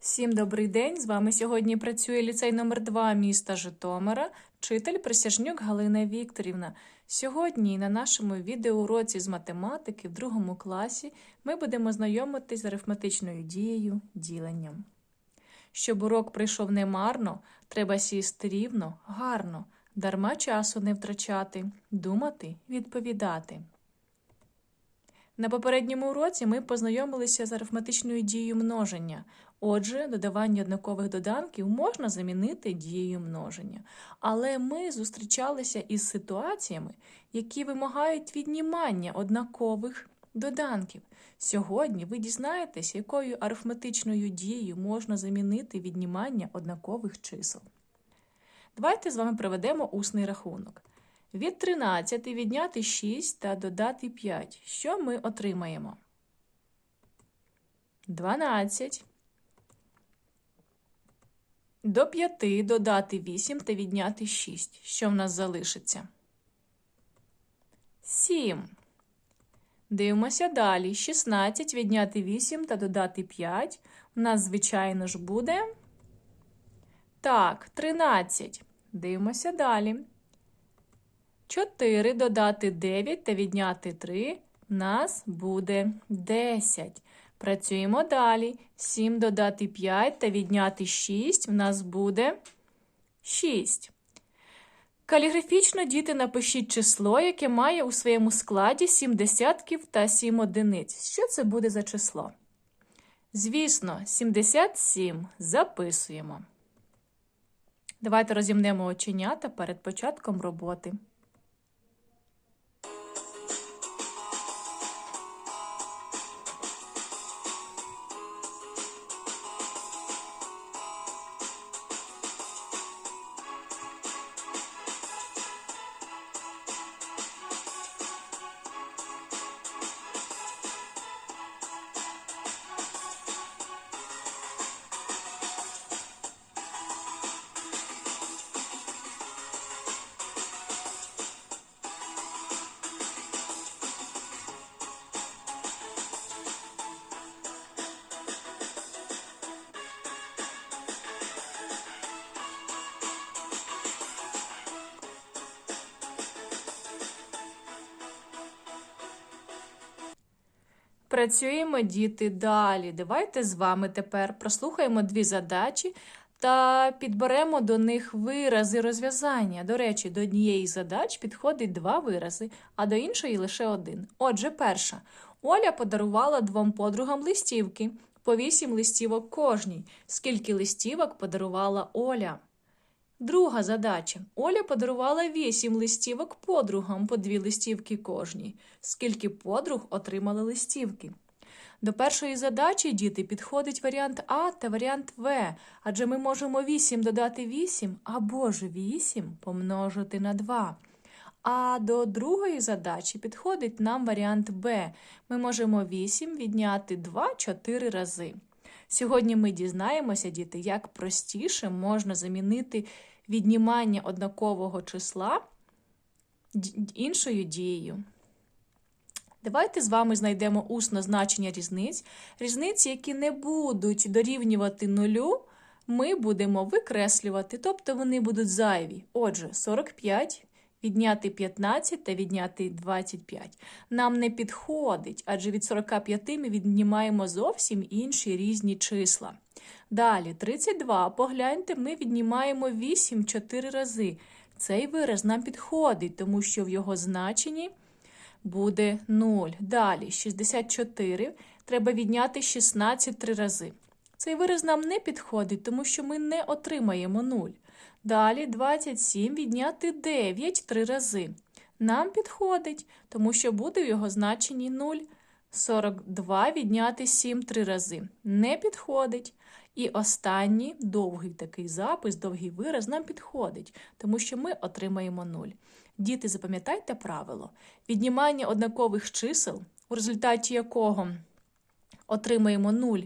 Всім добрий день! З вами сьогодні працює ліцей номер 2 міста Житомира, вчитель Присяжнюк Галина Вікторівна. Сьогодні на нашому відеоуроці з математики в другому класі ми будемо знайомитись з арифметичною дією діленням. Щоб урок прийшов не марно, треба сісти рівно, гарно, дарма часу не втрачати, думати, відповідати. На попередньому уроці ми познайомилися з арифметичною дією множення. Отже, додавання однакових доданків можна замінити дією множення. Але ми зустрічалися із ситуаціями, які вимагають віднімання однакових доданків. Сьогодні ви дізнаєтесь, якою арифметичною дією можна замінити віднімання однакових чисел. Давайте з вами проведемо усний рахунок. Від 13 відняти 6 та додати 5. Що ми отримаємо? 12. До 5 додати 8 та відняти 6. Що в нас залишиться? 7. Дивимося далі. 16 відняти 8 та додати 5. У нас, звичайно ж, буде. Так, 13. Дивимося далі. 4 додати 9 та відняти 3 в нас буде 10. Працюємо далі. 7 додати 5 та відняти 6 в нас буде 6. Каліграфічно, діти, напишіть число, яке має у своєму складі 7 десятків та 7 одиниць. Що це буде за число? Звісно, 77 записуємо. Давайте розімнемо оченята перед початком роботи. Працюємо, діти, далі. Давайте з вами тепер прослухаємо дві задачі та підберемо до них вирази розв'язання. До речі, до однієї задач підходить два вирази, а до іншої лише один. Отже, перша. Оля подарувала двом подругам листівки, по вісім листівок кожній. Скільки листівок подарувала Оля? Друга задача. Оля подарувала вісім листівок подругам по дві листівки кожній. Скільки подруг отримали листівки? До першої задачі, діти, підходить варіант А та варіант В, адже ми можемо 8 додати 8 або ж 8 помножити на 2. А до другої задачі підходить нам варіант Б. Ми можемо 8 відняти 2 4 рази. Сьогодні ми дізнаємося, діти, як простіше можна замінити віднімання однакового числа іншою дією. Давайте з вами знайдемо усно значення різниць. Різниці, які не будуть дорівнювати нулю, ми будемо викреслювати, тобто вони будуть зайві. Отже, 45 відняти 15 та відняти 25. Нам не підходить, адже від 45 ми віднімаємо зовсім інші різні числа. Далі, 32. Погляньте, ми віднімаємо 8 4 рази. Цей вираз нам підходить, тому що в його значенні буде 0. Далі, 64. Треба відняти 16 3 рази. Цей вираз нам не підходить, тому що ми не отримаємо 0. Далі 27 відняти 9 3 рази. Нам підходить, тому що буде в його значенні 0. 42 відняти 7 3 рази. Не підходить. І останній довгий такий запис, довгий вираз нам підходить, тому що ми отримаємо 0. Діти, запам'ятайте правило: віднімання однакових чисел, у результаті якого отримаємо 0,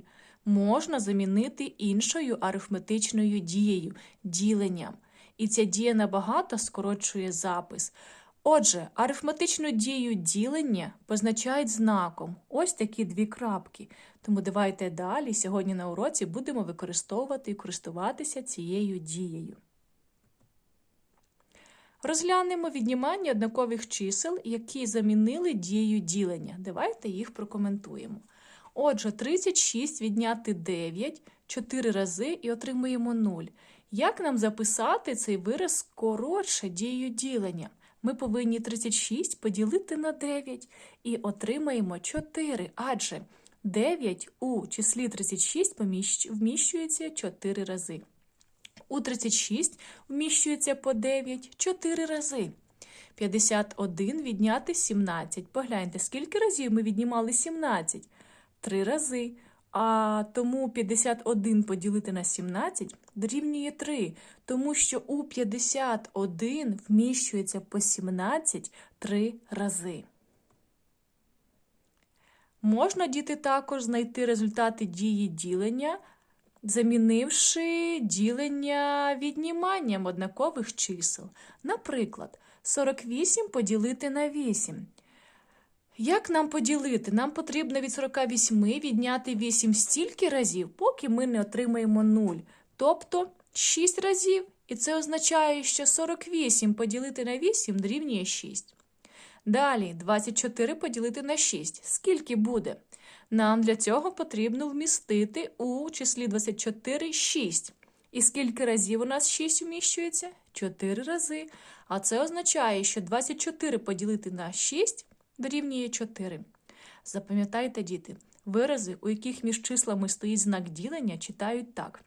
можна замінити іншою арифметичною дією діленням. І ця дія набагато скорочує запис. Отже, арифметичну дію ділення позначають знаком. Ось такі дві крапки. Тому давайте далі сьогодні на уроці будемо використовувати і користуватися цією дією. Розглянемо віднімання однакових чисел, які замінили дію ділення. Давайте їх прокоментуємо. Отже, 36 відняти 9 4 рази і отримуємо 0. Як нам записати цей вираз коротше дією ділення? Ми повинні 36 поділити на 9 і отримаємо 4, адже 9 у числі 36 вміщується 4 рази. У 36 вміщується по 9 4 рази. 51 відняти 17. Погляньте, скільки разів ми віднімали 17? 3 рази. А тому 51 поділити на 17 дорівнює 3, тому що у 51 вміщується по 17 3 рази. Можна діти також знайти результати дії ділення, замінивши ділення відніманням однакових чисел. Наприклад, 48 поділити на 8. Як нам поділити? Нам потрібно від 48 відняти 8 стільки разів, поки ми не отримаємо 0. Тобто 6 разів. І це означає, що 48 поділити на 8 дорівнює 6. Далі 24 поділити на 6. Скільки буде? Нам для цього потрібно вмістити у числі 24 6. І скільки разів у нас 6 вміщується? 4 рази. А це означає, що 24 поділити на 6 дорівнює 4. Запам'ятайте, діти, вирази, у яких між числами стоїть знак ділення, читають так.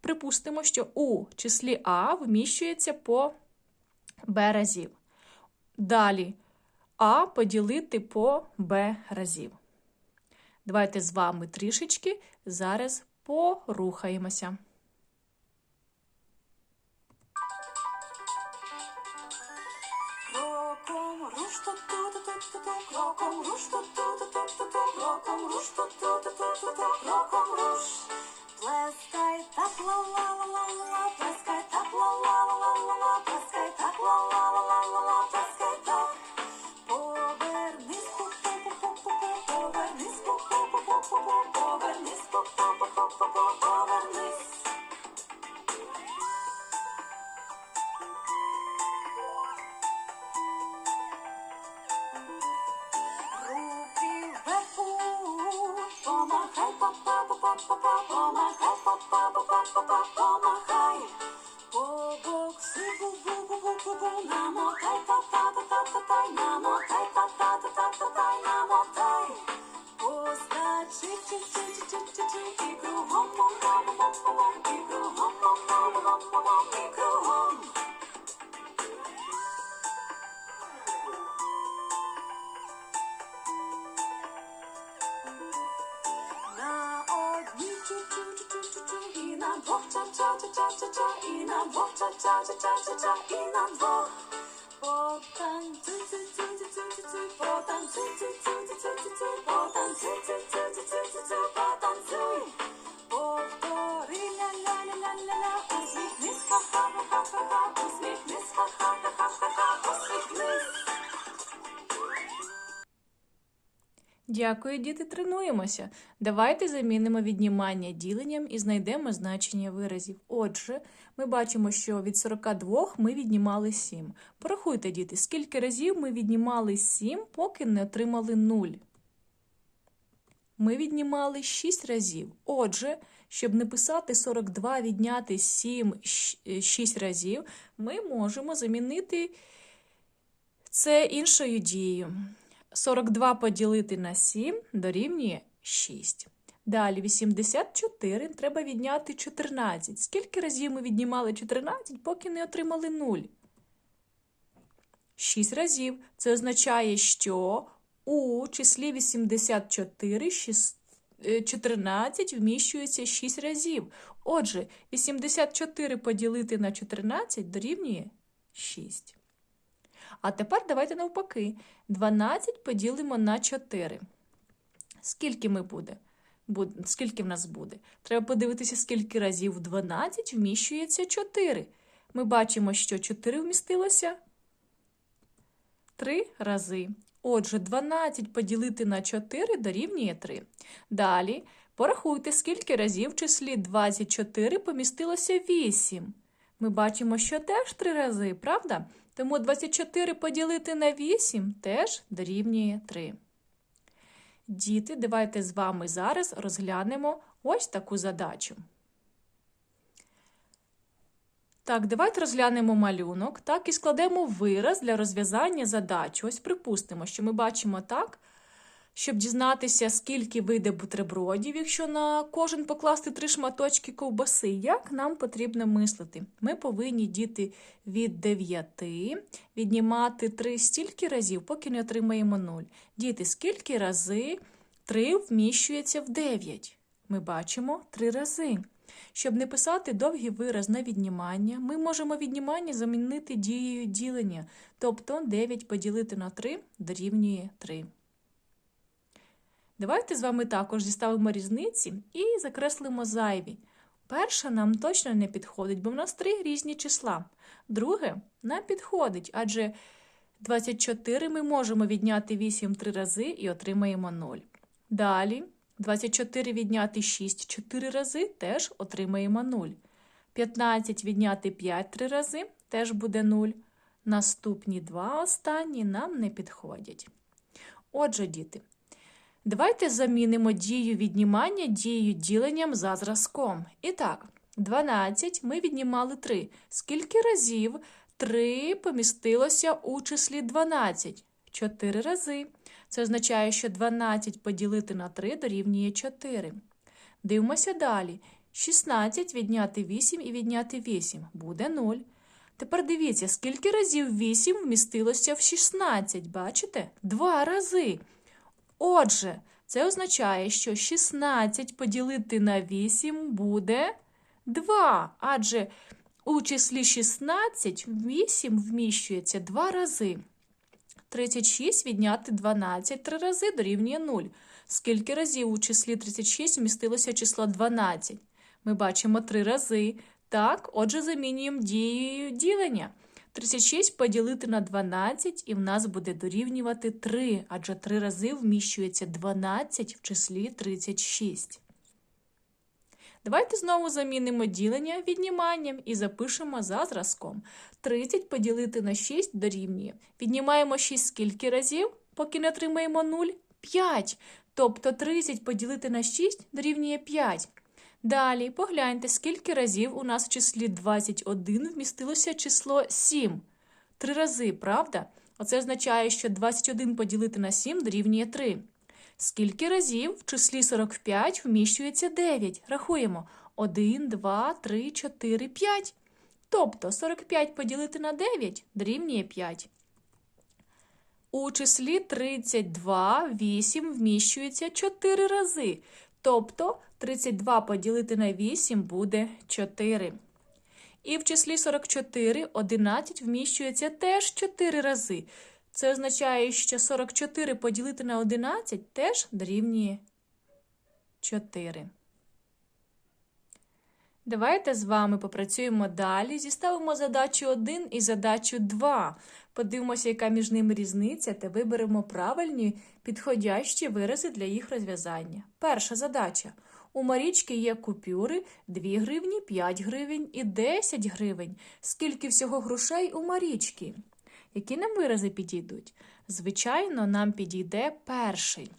Припустимо, що у числі А вміщується по Б разів. Далі А поділити по Б разів. Давайте з вами трішечки зараз порухаємося. róż, to, to. Чу-чу-чу-чу-чу, і на двох ча-ча-ча-ча-ча, і на двох ча-ча-ча-ча-ча, і на двох. Потанцюй, Дякую, діти, тренуємося. Давайте замінимо віднімання діленням і знайдемо значення виразів. Отже, ми бачимо, що від 42 ми віднімали 7. Порахуйте, діти, скільки разів ми віднімали 7, поки не отримали 0. Ми віднімали 6 разів. Отже, щоб не писати 42 відняти 7 6 разів, ми можемо замінити це іншою дією. 42 поділити на 7 дорівнює 6. Далі 84 треба відняти 14. Скільки разів ми віднімали 14, поки не отримали 0? 6 разів. Це означає, що у числі 84 6, е, 14 вміщується 6 разів. Отже, 84 поділити на 14 дорівнює 6. А тепер давайте навпаки. 12 поділимо на 4. Скільки ми буде? Буд- Скільки в нас буде? Треба подивитися, скільки разів 12 вміщується 4. Ми бачимо, що 4 вмістилося 3 рази. Отже, 12 поділити на 4 дорівнює 3. Далі порахуйте, скільки разів в числі 24 помістилося 8. Ми бачимо, що теж 3 рази, правда? Тому 24 поділити на 8 теж дорівнює 3. Діти, давайте з вами зараз розглянемо ось таку задачу. Так, давайте розглянемо малюнок, так, і складемо вираз для розв'язання задачі. Ось припустимо, що ми бачимо так, щоб дізнатися, скільки вийде бутербродів, якщо на кожен покласти три шматочки ковбаси. Як нам потрібно мислити? Ми повинні діти від 9 віднімати 3 стільки разів, поки не отримаємо 0. Діти, скільки рази 3 вміщується в 9? Ми бачимо 3 рази. Щоб не писати довгий вираз на віднімання, ми можемо віднімання замінити дією ділення, тобто 9 поділити на 3 дорівнює 3. Давайте з вами також зіставимо різниці і закреслимо зайві. Перша нам точно не підходить, бо в нас три різні числа. Друге нам підходить, адже 24 ми можемо відняти 8 три рази і отримаємо 0. Далі 24 відняти 6 4 рази теж отримаємо 0. 15 відняти 5 три рази теж буде 0. Наступні два останні нам не підходять. Отже, діти, давайте замінимо дію віднімання дією діленням за зразком. І так, 12 ми віднімали 3. Скільки разів 3 помістилося у числі 12? 4 рази. Це означає, що 12 поділити на 3 дорівнює 4. Дивимося далі. 16 відняти 8 і відняти 8 буде 0. Тепер дивіться, скільки разів 8 вмістилося в 16. Бачите? Два рази. Отже, це означає, що 16 поділити на 8 буде 2. Адже у числі 16 8 вміщується 2 рази. 36 відняти 12 три рази дорівнює 0. Скільки разів у числі 36 вмістилося число 12? Ми бачимо 3 рази. Так, отже, замінюємо дією ділення. 36 поділити на 12, і в нас буде дорівнювати 3, адже 3 рази вміщується 12 в числі 36. Давайте знову замінимо ділення відніманням і запишемо за зразком. 30 поділити на 6 дорівнює. Віднімаємо 6 скільки разів, поки не отримаємо 0? 5. Тобто 30 поділити на 6 дорівнює 5. Далі погляньте, скільки разів у нас в числі 21 вмістилося число 7. Три рази, правда? Оце означає, що 21 поділити на 7 дорівнює 3. Скільки разів в числі 45 вміщується 9? Рахуємо. 1, 2, 3, 4, 5. Тобто 45 поділити на 9 дорівнює 5. У числі 32 8 вміщується 4 рази. Тобто 32 поділити на 8 буде 4. І в числі 44 11 вміщується теж 4 рази. Це означає, що 44 поділити на 11 теж дорівнює 4. Давайте з вами попрацюємо далі. Зіставимо задачу 1 і задачу 2. Подивимося, яка між ними різниця, та виберемо правильні підходящі вирази для їх розв'язання. Перша задача. У Марічки є купюри 2 гривні, 5 гривень і 10 гривень. Скільки всього грошей у Марічки? Які нам вирази підійдуть? Звичайно, нам підійде перший.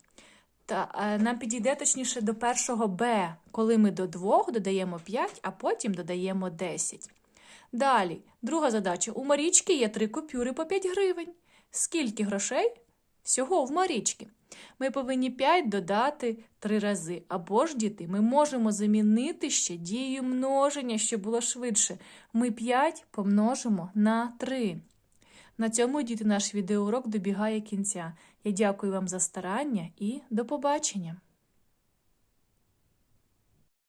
Та е, нам підійде точніше до першого Б, коли ми до 2 додаємо 5, а потім додаємо 10. Далі, друга задача. У Марічки є 3 купюри по 5 гривень. Скільки грошей? Всього в Марічки. Ми повинні 5 додати 3 рази. Або ж, діти, ми можемо замінити ще дією множення, щоб було швидше. Ми 5 помножимо на 3. На цьому, діти, наш відеоурок добігає кінця. Я дякую вам за старання і до побачення!